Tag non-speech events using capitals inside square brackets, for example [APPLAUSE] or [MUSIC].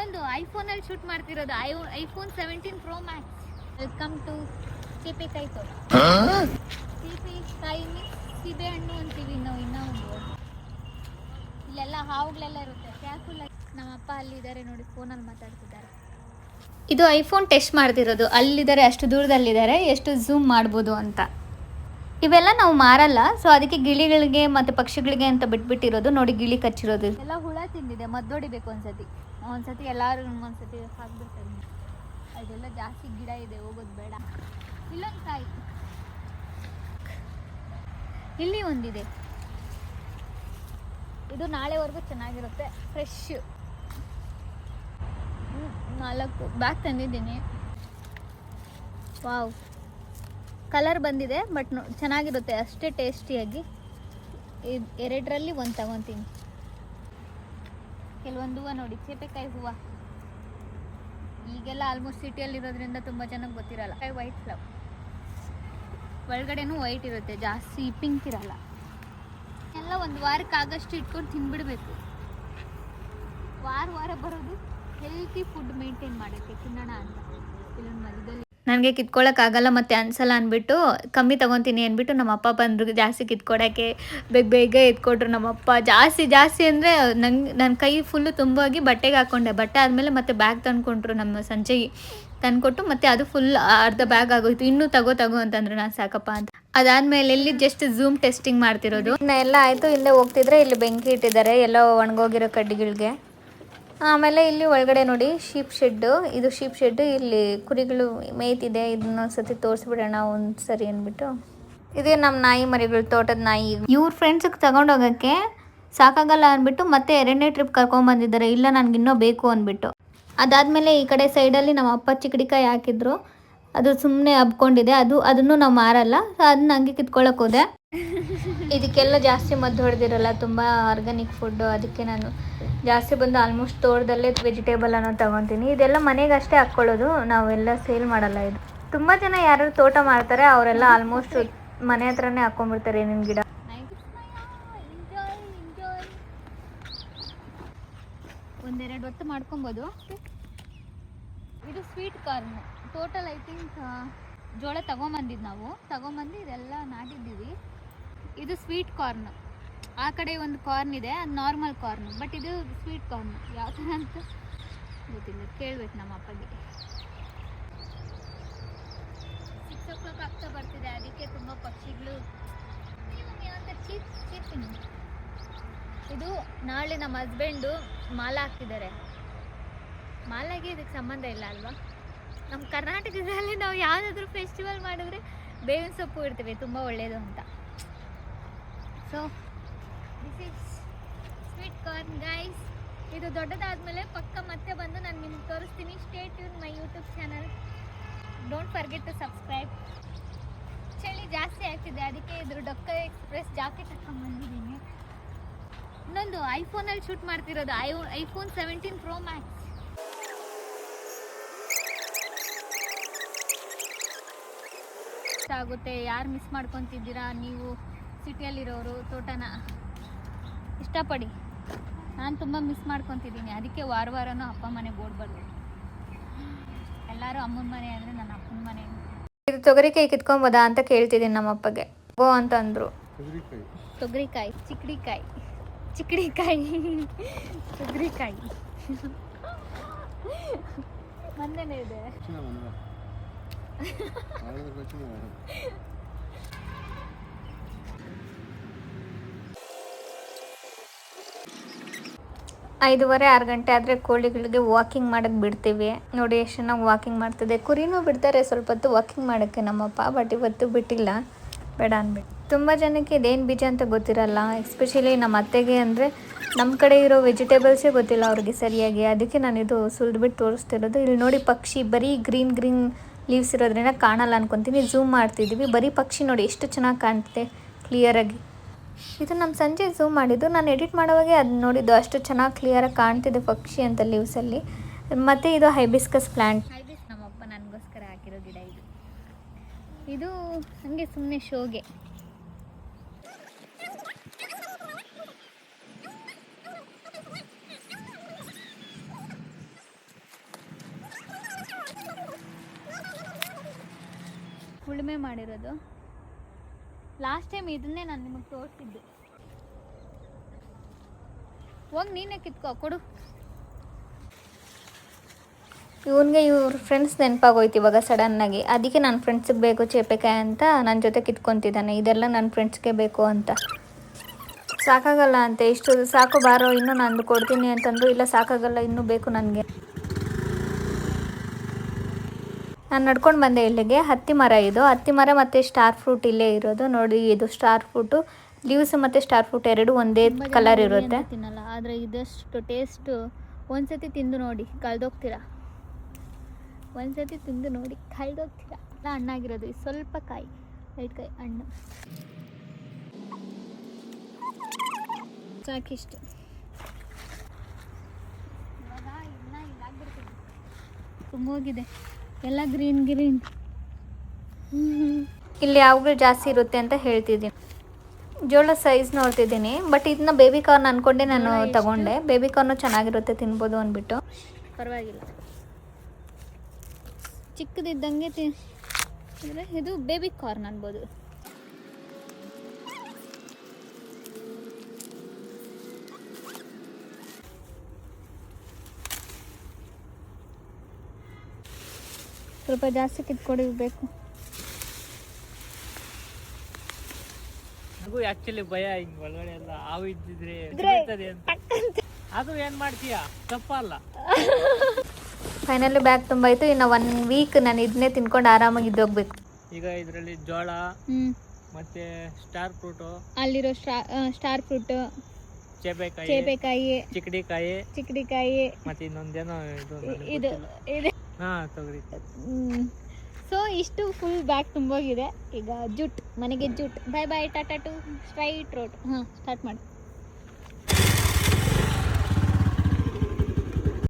ಇನ್ನೊಂದು ಐಫೋನಲ್ಲಿ ಶೂಟ್ ಮಾಡ್ತಿರೋದು. I, iPhone seventeen pro max welcome to CP ಕೈ ಸಿಪಿ ಕಾಯಿ ಮೀನ್ಸ್ ಸೀಬೆ ಹಣ್ಣು ಅಂತೀವಿ ನಾವು ಇನ್ನೂ ಒಂದು ಇಲ್ಲೆಲ್ಲ ಹಾವುಗಳೆಲ್ಲ ಇರುತ್ತೆ. ಕ್ಯಾಕುಲ ನಮ್ಮ ಅಪ್ಪ ಅಲ್ಲಿದ್ದಾರೆ ನೋಡಿ, ಫೋನಲ್ಲಿ ಮಾತಾಡ್ತಿದ್ದಾರೆ. ಇದು ಐಫೋನ್ ಟೆಸ್ಟ್ ಮಾಡ್ತಿರೋದು. ಅಲ್ಲಿದ್ದಾರೆ, ಅಷ್ಟು ದೂರದಲ್ಲಿದ್ದಾರೆ, ಎಷ್ಟು ಝೂಮ್ ಮಾಡ್ಬೋದು ಅಂತ. ಇವೆಲ್ಲ ನಾವು ಮಾರಲ್ಲ. ಸೊ ಅದಕ್ಕೆ ಗಿಳಿಗಳಿಗೆ ಮತ್ತು ಪಕ್ಷಿಗಳಿಗೆ ಅಂತ ಬಿಟ್ಬಿಟ್ಟಿರೋದು. ನೋಡಿ ಗಿಳಿ ಕಚ್ಚಿರೋದು. ಎಲ್ಲ ಹುಳ ತಿಂದಿದೆ. ಮದ್ದೊಡಿಬೇಕು ಒಂದ್ಸತಿ. ಒಂದ್ಸತಿ ಎಲ್ಲರೂ ಒಂದ್ಸತಿ ಹಾಕ್ಬಿಡ್ತಾರೆ. ಅದೆಲ್ಲ ಜಾಸ್ತಿ ಗಿಡ ಇದೆ. ಹೋಗೋದು ಬೇಡ. ಇಲ್ಲೊಂದು ಕಾಯಿ ಇಲ್ಲಿ ಒಂದಿದೆ. ಇದು ನಾಳೆವರೆಗೂ ಚೆನ್ನಾಗಿರುತ್ತೆ. ಫ್ರೆಶ್ ನಾಲ್ಕು. ಬ್ಯಾಗ್ ತಂದಿದ್ದೀನಿ. ವಾವ್ ಕಲರ್ ಬಂದಿದೆ ಬಟ್ ಚೆನ್ನಾಗಿರುತ್ತೆ. ಅಷ್ಟೇ ಟೇಸ್ಟಿಯಾಗಿ. ಇದು ಎರಡರಲ್ಲಿ ಒಂದು ತಗೊತೀನಿ. ಕೆಲವೊಂದು ಹೂವು ನೋಡಿ, ಚೇಪೆಕಾಯಿ ಹೂವು. ಈಗೆಲ್ಲ ಆಲ್ಮೋಸ್ಟ್ ಸಿಟಿಯಲ್ಲಿರೋದ್ರಿಂದ ತುಂಬ ಜನಕ್ಕೆ ಗೊತ್ತಿರಲ್ಲ. ವೈಟ್ ಫ್ಲವ್ ಒಳಗಡೆನೂ ವೈಟ್ ಇರುತ್ತೆ, ಜಾಸ್ತಿ ಪಿಂಕ್ ಇರಲ್ಲ. ಎಲ್ಲ ಒಂದು ವಾರಕ್ಕೆ ಆಗಷ್ಟು ಇಟ್ಕೊಂಡು ತಿನ್ಬಿಡ್ಬೇಕು. ವಾರ ವಾರ ಬರೋದು ಹೆಲ್ತಿ ಫುಡ್ ಮೇಂಟೈನ್ ಮಾಡೋಕ್ಕೆ ತಿನ್ನೋಣ ಅಂತ. ಇಲ್ಲೊಂದು ಮಧ್ಯದಲ್ಲಿ ನನಗೆ ಕಿತ್ಕೊಳ್ಳೋಕ್ಕಾಗಲ್ಲ ಮತ್ತೆ ಅನ್ಸಲ್ಲ ಅಂದ್ಬಿಟ್ಟು ಕಮ್ಮಿ ತೊಗೊತೀನಿ ಅಂದ್ಬಿಟ್ಟು ನಮ್ಮ ಅಪ್ಪ ಬಂದರು. ಜಾಸ್ತಿ ಕಿತ್ಕೊಡೋಕ್ಕೆ ಬೇಗ ಬೇಗ ಎತ್ಕೊಟ್ರು ನಮ್ಮಪ್ಪ ಜಾಸ್ತಿ ಜಾಸ್ತಿ ಅಂದರೆ ನಂಗೆ ನನ್ನ ಕೈ ಫುಲ್ಲು ತುಂಬೋಗಿ ಬಟ್ಟೆಗೆ ಹಾಕ್ಕೊಂಡೆ ಬಟ್ಟೆ ಆದಮೇಲೆ ಮತ್ತೆ ಬ್ಯಾಗ್ ತಂದ್ಕೊಂಡ್ರು ನಮ್ಮ ಸಂಜೆಗೆ ತಂದ್ಕೊಟ್ಟು, ಮತ್ತೆ ಅದು ಫುಲ್ ಅರ್ಧ ಬ್ಯಾಗ್ ಆಗೋಯ್ತು. ಇನ್ನೂ ತಗೋ ತಗೋ ಅಂತಂದ್ರೆ ನಾನು ಸಾಕಪ್ಪ ಅಂತ. ಅದಾದ್ಮೇಲೆ ಇಲ್ಲಿ ಜಸ್ಟ್ ಝೂಮ್ ಟೆಸ್ಟಿಂಗ್ ಮಾಡ್ತಿರೋದು. ಇನ್ನೆಲ್ಲ ಆಯಿತು, ಇಲ್ಲೇ ಹೋಗ್ತಿದ್ರೆ ಇಲ್ಲಿ ಬೆಂಕಿ ಇಟ್ಟಿದ್ದಾರೆ, ಎಲ್ಲ ಒಣಗೋಗಿರೋ ಕಡ್ಡಿಗಳಿಗೆ. ಆಮೇಲೆ ಇಲ್ಲಿ ಒಳಗಡೆ ನೋಡಿ ಶೀಪ್ ಶೆಡ್ಡು ಇದು ಶೀಪ್ ಶೆಡ್ಡು ಇಲ್ಲಿ ಕುರಿಗಳು ಮೇಯ್ತಿದೆ. ಇದನ್ನ ಸತಿ ತೋರಿಸ್ಬಿಡೋಣ ಒಂದು ಸರಿ ಅಂದ್ಬಿಟ್ಟು. ಇದೇ ನಮ್ಮ ನಾಯಿ ಮರಿಗಳು ತೋಟದ ನಾಯಿ. ಇವ್ರ ಫ್ರೆಂಡ್ಸಿಗೆ ತಗೊಂಡೋಗಕ್ಕೆ ಸಾಕಾಗಲ್ಲ ಅಂದ್ಬಿಟ್ಟು ಮತ್ತೆ ಎರಡನೇ ಟ್ರಿಪ್ ಕರ್ಕೊಂಬಂದಿದ್ದಾರೆ ಇಲ್ಲ ನನಗಿನ್ನೂ ಇನ್ನೂ ಬೇಕು ಅಂದ್ಬಿಟ್ಟು. ಅದಾದಮೇಲೆ ಈ ಕಡೆ ಸೈಡಲ್ಲಿ ನಮ್ಮ ಅಪ್ಪ ಚಿಕ್ಕಡಿಕಾಯಿ ಹಾಕಿದ್ರು. ಅದು ಸುಮ್ಮನೆ ಹಬ್ಕೊಂಡಿದೆ. ಅದು ಅದನ್ನು ನಾವು ಮಾರಲ್ಲ. ಅದನ್ನ ಹಂಗೆ ಕಿತ್ಕೊಳ್ಳೋಕೆ ಹೋದೆ. [LAUGHS] ಇದಕ್ಕೆಲ್ಲ ಜಾಸ್ತಿ ಮದ್ದು ಹೊಡೆದಿರಲ್ಲ. ತುಂಬ ಆರ್ಗಾನಿಕ್ ಫುಡ್ಡು ಅದಕ್ಕೆ ನಾನು ಜಾಸ್ತಿ ಬಂದು ಆಲ್ಮೋಸ್ಟ್ ತೋಟದಲ್ಲೇ ವೆಜಿಟೇಬಲ್ ಅನ್ನೋ ತಗೊತೀನಿ. ಇದೆಲ್ಲ ಮನೆಗೆ ಅಷ್ಟೇ ಹಾಕ್ಕೊಳ್ಳೋದು. ನಾವೆಲ್ಲ ಸೇಲ್ ಮಾಡಲ್ಲ ಇದು. ತುಂಬ ಜನ ಯಾರು ತೋಟ ಮಾಡ್ತಾರೆ, ಅವರೆಲ್ಲ ಆಲ್ಮೋಸ್ಟ್ ಮನೆ ಹತ್ರನೇ ಹಾಕೊಂಡ್ಬಿಡ್ತಾರೆ ಏನೇನು ಗಿಡ. ಒಂದೆರಡು ಹೊತ್ತು ಮಾಡ್ಕೊಬೋದು. ಇದು sweet corn total I think ಜೋಳ ತಗೊಂಬಂದಿದ್ದು ನಾವು. ತಗೊಂಬಂದು ಇದೆಲ್ಲ ನಾಟಿದ್ದೀವಿ. ಇದು ಸ್ವೀಟ್ ಕಾರ್ನ್ ಆ ಕಡೆ ಒಂದು ಕಾರ್ನ್ ಇದೆ, ಅದು ನಾರ್ಮಲ್ ಕಾರ್ನ್ ಬಟ್ ಇದು ಸ್ವೀಟ್ ಕಾರ್ನ್ ಯಾವ ಥರ ಅಂತ ಗೊತ್ತಿಲ್ಲ. ಕೇಳ್ಬೇಕು ನಮ್ಮ ಅಪ್ಪಗೆ. ಸಿಕ್ಸ್ ಓ ಕ್ಲಾಕ್ ಬರ್ತಿದೆ. ಅದಕ್ಕೆ ತುಂಬ ಪಕ್ಷಿಗಳು. ಇದು ನಾಳೆ ನಮ್ಮ ಹಸ್ಬೆಂಡು ಮಾಲ ಹಾಕ್ತಿದ್ದಾರೆ. ಮಾಲಾಗೆ ಇದಕ್ಕೆ ಸಂಬಂಧ ಇಲ್ಲ ಅಲ್ವಾ? ನಮ್ಮ ಕರ್ನಾಟಕದಲ್ಲಿ ನಾವು ಯಾವುದಾದ್ರೂ ಫೆಸ್ಟಿವಲ್ ಮಾಡಿದ್ರೆ ಬೇವಿನ ಸೊಪ್ಪು ಇಡ್ತೀವಿ. ತುಂಬ ಒಳ್ಳೆಯದು ಅಂತ. So this is sweet corn guys ಇದು ದೊಡ್ಡದಾದ್ಮೇಲೆ ಪಕ್ಕ ಮತ್ತೆ ಬಂದು ನಾನು ನಿಮ್ಗೆ ತೋರಿಸ್ತೀನಿ. Stay tuned my YouTube channel don't forget to subscribe ಚಳಿ ಜಾಸ್ತಿ ಆಗ್ತಿದೆ. ಅದಕ್ಕೆ ಇದ್ರ ಡೊಕ್ಕ ಎಕ್ಸ್ಪ್ರೆಸ್ ಜಾಕೆಟ್ ಹಾಕೊಂಡ್ಬಂದಿದ್ದೀನಿ ಇನ್ನೊಂದು ಐಫೋನಲ್ಲಿ ಶೂಟ್ ಮಾಡ್ತಿರೋದು. I iPhone seventeen pro max ಆಗುತ್ತೆ. ಯಾರು ಮಿಸ್ ಮಾಡ್ಕೊತಿದ್ದೀರಾ? ನೀವು ಸಿಟಿಯಲ್ಲಿರೋರು ತೋಟನ. ಇಷ್ಟಪಡಿ. ನಾನು ತುಂಬ ಮಿಸ್ ಮಾಡ್ಕೊತಿದ್ದೀನಿ. ಅದಕ್ಕೆ ವಾರ ವಾರನೂ ಅಪ್ಪ ಮನೆ ಓಡ್ಬಾರ್ದು ಎಲ್ಲರೂ ಅಮ್ಮನ ಮನೆ ಅಂದರೆ ನನ್ನ ಅಪ್ಪನ ಮನೆ. ಇದು ತೊಗರಿಕಾಯಿ ಕಿತ್ಕೊಂಬೋದಾ ಅಂತ ಕೇಳ್ತಿದ್ದೀನಿ ನಮ್ಮ ಅಪ್ಪಗೆ. ಓ ಅಂತ ಅಂದರು. ತೊಗರಿಕಾಯಿ. ಚಿಕ್ಕಡಿಕಾಯಿ ಚಿಕ್ಕಡಿಕಾಯಿ ತೊಗರಿಕಾಯಿ. ಮೊನ್ನೆನೇ ಇದೆ. ಐದೂವರೆ, ಆರು ಗಂಟೆ ಆದರೆ ಕೋಳಿಗಳಿಗೆ ವಾಕಿಂಗ್ ಮಾಡೋಕ್ಕೆ ಬಿಡ್ತೀವಿ. ನೋಡಿ, ಎಷ್ಟು ಚೆನ್ನಾಗಿ ವಾಕಿಂಗ್ ಮಾಡ್ತಿದೆ. ಕುರಿನೂ ಬಿಡ್ತಾರೆ, ಸ್ವಲ್ಪ ಹೊತ್ತು ವಾಕಿಂಗ್ ಮಾಡೋಕ್ಕೆ ನಮ್ಮಪ್ಪ ಬಟ್ ಇವತ್ತು ಬಿಟ್ಟಿಲ್ಲ. ಬೇಡ ಅಂದ್ಬಿಟ್ಟು ತುಂಬ ಜನಕ್ಕೆ ಇದೇನು ಬೀಜ ಅಂತ ಗೊತ್ತಿರಲ್ಲ. ಎಸ್ಪೆಷಲಿ ನಮ್ಮ ಅತ್ತೆಗೆ ಅಂದರೆ ನಮ್ಮ ಕಡೆ ಇರೋ ವೆಜಿಟೇಬಲ್ಸೇ ಗೊತ್ತಿಲ್ಲ ಅವ್ರಿಗೆ ಸರಿಯಾಗಿ. ಅದಕ್ಕೆ ನಾನು ಇದು ಸುಲಿದ್ಬಿಟ್ಟು ತೋರಿಸ್ತಿರೋದು. ಇಲ್ಲಿ ನೋಡಿ, ಪಕ್ಷಿ ಬರೀ ಗ್ರೀನ್ ಗ್ರೀನ್ ಲೀವ್ಸ್ ಇರೋದ್ರಿಂದ ಕಾಣಲ್ಲ ಅನ್ಕೊತೀನಿ. ಝೂಮ್ ಮಾಡ್ತಿದ್ದೀವಿ. ಬರೀ ಪಕ್ಷಿ ನೋಡಿ, ಎಷ್ಟು ಚೆನ್ನಾಗಿ ಕಾಣ್ತಿದೆ. ಕ್ಲಿಯರಾಗಿ ಇದು ನಮ್ಮ ಸಂಜೆ ಝೂಮ್ ಮಾಡಿದ್ದು. ನಾನು ಎಡಿಟ್ ಮಾಡೋವಾಗೆ ಅದು ನೋಡಿದ್ದು ಅಷ್ಟು ಚೆನ್ನಾಗಿ ಕ್ಲಿಯರಾಗಿ ಕಾಣ್ತಿದೆ ಪಕ್ಷಿ ಅಂತ ಲೀವ್ಸಲ್ಲಿ ಮತ್ತು ಇದು ಹೈಬಿಸ್ಕಸ್ ಪ್ಲ್ಯಾಂಟ್ ಹೈಬಿಸ್ ನಮ್ಮಪ್ಪ ನನಗೋಸ್ಕರ ಹಾಕಿರೋ ಗಿಡ ಇದು. ಇದು ಹಂಗೆ ಸುಮ್ಮನೆ ಶೋಗೆ. ಉಳುಮೆ ಮಾಡಿರೋದು. ಲಾಸ್ಟ್ ಟೈಮ್ ಇದನ್ನೇ ನಾನು ನಿಮಗೆ ತೋರಿಸಿದ್ದೆ. ಹೋಗಿ ನೀನೇ ಕಿತ್ಕೋ, ಕೊಡು. ಇವನಿಗೆ ಇವ್ರ ಫ್ರೆಂಡ್ಸ್ ನೆನಪಾಗೋಯ್ತು ಇವಾಗ ಸಡನ್ನಾಗಿ ಅದಕ್ಕೆ ನನ್ನ ಫ್ರೆಂಡ್ಸಿಗೆ ಬೇಕು ಚೇಪೆಕಾಯಿ ಅಂತ ನನ್ನ ಜೊತೆ ಕಿತ್ಕೊತಿದ್ದಾನೆ. ಇದೆಲ್ಲ ನನ್ನ ಫ್ರೆಂಡ್ಸ್ಗೆ ಬೇಕು ಅಂತ. ಸಾಕಾಗಲ್ಲ ಅಂತೆ. ಇಷ್ಟು ಸಾಕು ಬಾರೋ, ಇನ್ನೂ ನಾನು ಕೊಡ್ತೀನಿ ಅಂತಂದ್ರು, ಇಲ್ಲ ಸಾಕಾಗಲ್ಲ, ಇನ್ನೂ ಬೇಕು ನನಗೆ. ನಾನು ನಡ್ಕೊಂಡು ಬಂದೆ ಇಲ್ಲಿಗೆ. ಹತ್ತಿ ಮರ ಇದು. ಹತ್ತಿ ಮರ ಮತ್ತು ಸ್ಟಾರ್ ಫ್ರೂಟ್ ಇಲ್ಲೇ ಇರೋದು. ನೋಡಿ ಇದು ಸ್ಟಾರ್ ಫ್ರೂಟು ಲೀವ್ಸ್ ಮತ್ತು ಸ್ಟಾರ್ ಫ್ರೂಟ್ ಎರಡು ಒಂದೇ ಕಲರ್ ಇರುತ್ತೆ. ತಿನ್ನಲ್ಲ. ಆದರೆ ಇದಷ್ಟು ಟೇಸ್ಟು ಒಂದ್ಸತಿ ತಿಂದು ನೋಡಿ. ಕಳ್ದೋಗ್ತೀರಾ? ಒಂದ್ಸತಿ ತಿಂದು ನೋಡಿ. ಕಳ್ದೋಗ್ತೀರಾ? ಎಲ್ಲ ಹಣ್ಣಾಗಿರೋದು. ಸ್ವಲ್ಪ ಕಾಯಿ. ಲೈಟ್ ಕಾಯಿ ಹಣ್ಣು. ಸಾಕಿಷ್ಟು. ತುಂಬೋಗಿದೆ ಎಲ್ಲ ಗ್ರೀನ್ ಗ್ರೀನ್. ಇಲ್ಲಿ ಯಾವಾಗಲೂ ಜಾಸ್ತಿ ಇರುತ್ತೆ ಅಂತ ಹೇಳ್ತಿದ್ದೀನಿ. ಜೋಳ ಸೈಜ್ ನೋಡ್ತಿದ್ದೀನಿ ಬಟ್ ಇದನ್ನ ಬೇಬಿ ಕಾರ್ನ್ ಅನ್ಕೊಂಡೆ ನಾನು ತಗೊಂಡೆ. ಬೇಬಿ ಕಾರ್ನು ಚೆನ್ನಾಗಿರುತ್ತೆ ತಿನ್ಬೋದು ಅಂದ್ಬಿಟ್ಟು. ಪರವಾಗಿಲ್ಲ. ಚಿಕ್ಕದಿದ್ದಂಗೆ ತಿ ಅಂದ್ರೆ ಇದು ಬೇಬಿ ಕಾರ್ನ್ ಅನ್ಬೋದು. ಸ್ವಲ್ಪ ಜಾಸ್ತಿ ಕಿತ್ಕೊಡಿ ಬೇಕು. ನನಗೂ ಆಕ್ಚುಲಿ ಭಯ ಹಿಂಗ್ ಒಳಗಡೆ ಎಲ್ಲ ಹಾವು ಇದ್ದಿದ್ರೆ ಬೀಳ್ತದೆ ಅಂತ. ಅದು ಏನ್ ಮಾಡ್ತೀಯ? ತಪ್ಪಲ್ಲ. ಫೈನಲಿ ಬ್ಯಾಗ್ ತುಂಬಾಯ್ತು. ಇನ್ನ ಒನ್ ವೀಕ್ ನಾನು ಇದನ್ನೇ ತಿನ್ಕೊಂಡು ಆರಾಮಾಗಿ ಇದ್ದೋಗ್ಬೇಕು. ಈಗ ಇದ್ರಲ್ಲಿ ಜೋಳ ಮತ್ತೆ ಸ್ಟಾರ್ ಫ್ರೂಟ್ ಅಲ್ಲಿರೋ ಸ್ಟಾರ್ ಫ್ರೂಟ್ ಚೇಬೆಕಾಯಿ ಚೇಪೆಕಾಯಿ ಚಿಕ್ಕಡಿಕಾಯಿ ಚಿಕ್ಕಡಿಕಾಯಿ ಮತ್ತೆ ಇನ್ನೊಂದೇನೋ ಇದು ಇದು ಇದೆ. ಹಾ ತೊಗರಿ. ಸೊ ಇಷ್ಟು ಫುಲ್ ಬ್ಯಾಗ್ ತುಂಬೋಗಿದೆ ಈಗ ಜುಟ್ ಮನೆಗೆ jute. Bye bye tata to straight road ಹಾಂ ಸ್ಟಾರ್ಟ್ ಮಾಡಿ.